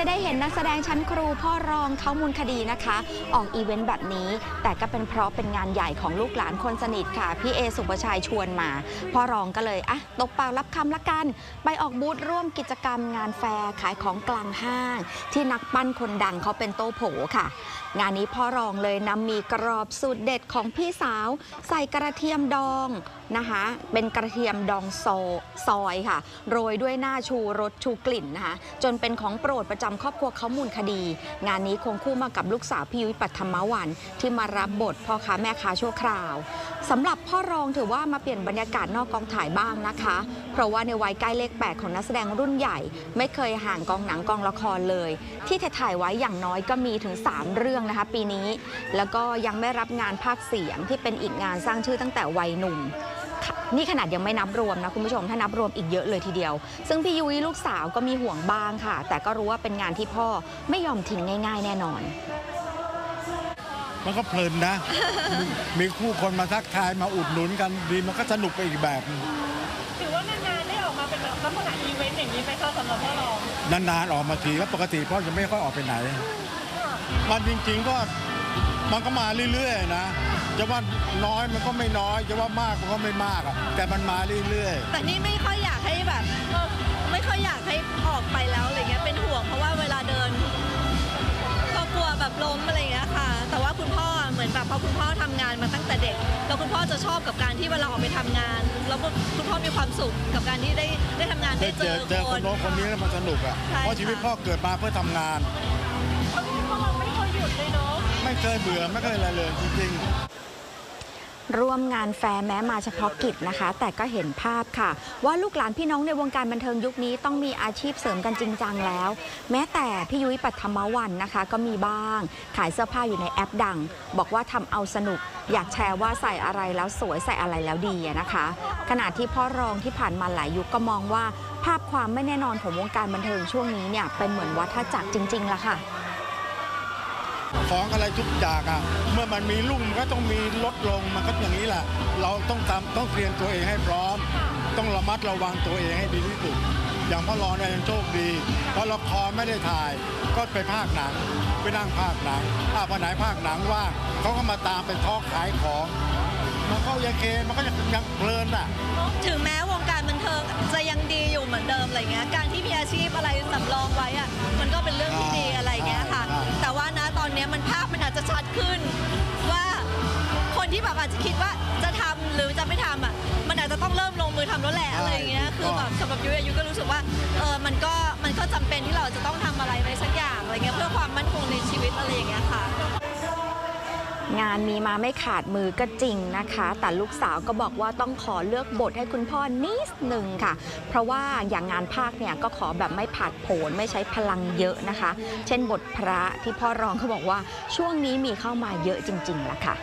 จะได้เห็นนักแสดงชั้นครูพ่อรองเขามูลคดีนะคะ ออกอีเวนต์แบบนี้ แต่ก็เป็นเพราะเป็นงานใหญ่ของลูกหลานคนสนิทค่ะ พี่เอสุปชัยชวนมา พ่อรองก็เลยอะตกปากรับคำละกัน ไปออกบูธร่วมกิจกรรมงานแฟร์ขายของกลางห้าง ที่นักปั้นคนดังเขาเป็นโต้โผค่ะ งานนี้พ่อรองเลยนำมีกรอบสูตรเด็ดของพี่สาว ใส่กระเทียมดองนะคะ เป็นกระเทียมดองโซซอยค่ะ โรยด้วยหน้าชูรสชูกลิ่นนะคะ จนเป็นของโปรดประจำครอบครัวเขามูลคดี งานนี้คงคู่มากับลูกสาวพี่ยุ้ยปัทมวัน ที่มารับบทพ่อค้าแม่ค้าชั่วคราวสำหรับพ่อรองถือว่ามาเปลี่ยนบรรยากาศนอกกองถ่ายบ้างนะคะ เพราะว่าในวัยใกล้เลข8ของนักแสดงรุ่นใหญ่ ไม่เคยห่างกองหนังกองละครเลย ที่ถ่ายไว้อย่างน้อยก็มีถึง 3 เรื่องนะคะ ปีนี้ แล้วก็ยังไม่รับงานภาคเสียงที่เป็นอีกงานสร้างชื่อตั้งแต่วัยหนุ่ม นี่ขนาดยังไม่นับรวมนะคุณผู้ชมถ้านับรวมอีกเยอะเลยทีเดียว ซึ่งพี่ยุ้ยลูกสาวก็มีห่วงบ้างค่ะ แต่ก็รู้ว่าเป็นงานที่พ่อไม่ยอมทิ้งง่าย ๆ แน่นอน มันก็เพลินนะ มีมีคู่คนมาทักทายมาอุดหนุนกันดีมันก็สนุกไปอีกแบบหนึ่งถือว่านานๆได้ออกมาเป็นแบบลักษณะอีเวนต์อย่างนี้ไปเข้าสำหรับพ่อรองนานๆออกมาทีแล้วปกติพ่อจะไม่ค่อยออกไปไหนมันจริง ๆ ก็ มันก็มาเรื่อยๆนะจะว่าน้อยมันก็ไม่น้อยจะว่ามากมันก็ไม่มากอะแต่มันมาเรื่อยๆ แต่นี่ไม่ค่อยอยากให้แบบเออไม่ค่อยอยากให้ออกไปแล้วอะไรเงี้ยเป็นห่วงเพราะว่าเวลาเดิน ก็กลัวแบบล้มอะไรเงี้ยค่ะ แต่ว่าคุณพ่อเหมือนแบบพอคุณพ่อทำงานมาตั้งแต่เด็ก แล้วคุณพ่อจะชอบกับการที่เวลาออกไปทำงาน แล้วก็คุณพ่อมีความสุขกับการที่ได้ได้ทำงานได้ได้เจเจออเจอคคน นโน้นคนนี้แล้วมันสนุกอะใช่เพราะชีวิตค่ะ พ่อเกิดมาเพื่อทำงานพ่อรองไม่เคยหยุดเลยเนาะ ไม่เคยเบื่อไม่เคยอะไรเลยจริงๆร่วมงานแฟร์แม้มาเฉพาะกิจนะคะ แต่ก็เห็นภาพค่ะ ว่าลูกหลานพี่น้องในวงการบันเทิงยุคนี้ต้องมีอาชีพเสริมกันจริงจังแล้ว แม้แต่พี่ยุ้ยปัทมวันนะคะ ก็มีบ้าง ขายเสื้อผ้าอยู่ในแอปดัง บอกว่าทำเอาสนุก อยากแชร์ว่าใส่อะไรแล้วสวยใส่อะไรแล้วดีนะคะ ขณะที่พ่อรองที่ผ่านมาหลายยุคก็มองว่า ภาพความไม่แน่นอนของวงการบันเทิงช่วงนี้เนี่ยเป็นเหมือนวัฏจักรจริงๆละค่ะ ของอะไรทุกอย่างอะเมื่อมันมีลุ่มก็ต้องมีลดลงมันก็อย่างนี้แหละเราต้องทำต้องเตรียมตัวเองให้พร้อม ต้องระมัดระวังตัวเองให้ดีที่สุด อย่างพ่อรองเนี่ยยังโชคดี เพราะละครไม่ได้ถ่าย ก็ไปภาคหนังไปนั่งภาคหนังถ้าพอไหนภาคหนังว่างเขาก็มาตามเป็นทอกขายของมันก็ยังเคมันก็ยังยังเพลินอะถึงแม้วงการบันเทิงจะยังดีอยู่เหมือนเดิมอะไรเงี้ยการที่มีอาชีพอะไรสำรองไว้ ชัดขึ้น ว่าคนที่แบบอาจจะคิดว่าจะทำหรือจะไม่ทำอะมันอาจจะต้องเริ่มลงมือทำแล้วแหละอะไรเงี้ยคือแบบสำหรับยุ้ยอะยุ้ยก็รู้สึกว่าเออมันก็มันก็จำเป็นที่เราจะต้องทำอะไรไปสักอย่างอะไรเงี้ยเพื่อความมั่นคงในชีวิตอะไรอย่างเงี้ยค่ะ งานมีมาไม่ขาดมือก็จริงนะคะ แต่ลูกสาวก็บอกว่าต้องขอเลือกบทให้คุณพ่อนิดหนึ่งค่ะ เพราะว่าอย่างงานภาคเนี่ยก็ขอแบบไม่ผาดโผนไม่ใช้พลังเยอะนะคะ เช่นบทพระที่พ่อรองเขาบอกว่าช่วงนี้มีเข้ามาเยอะจริงๆละค่ะ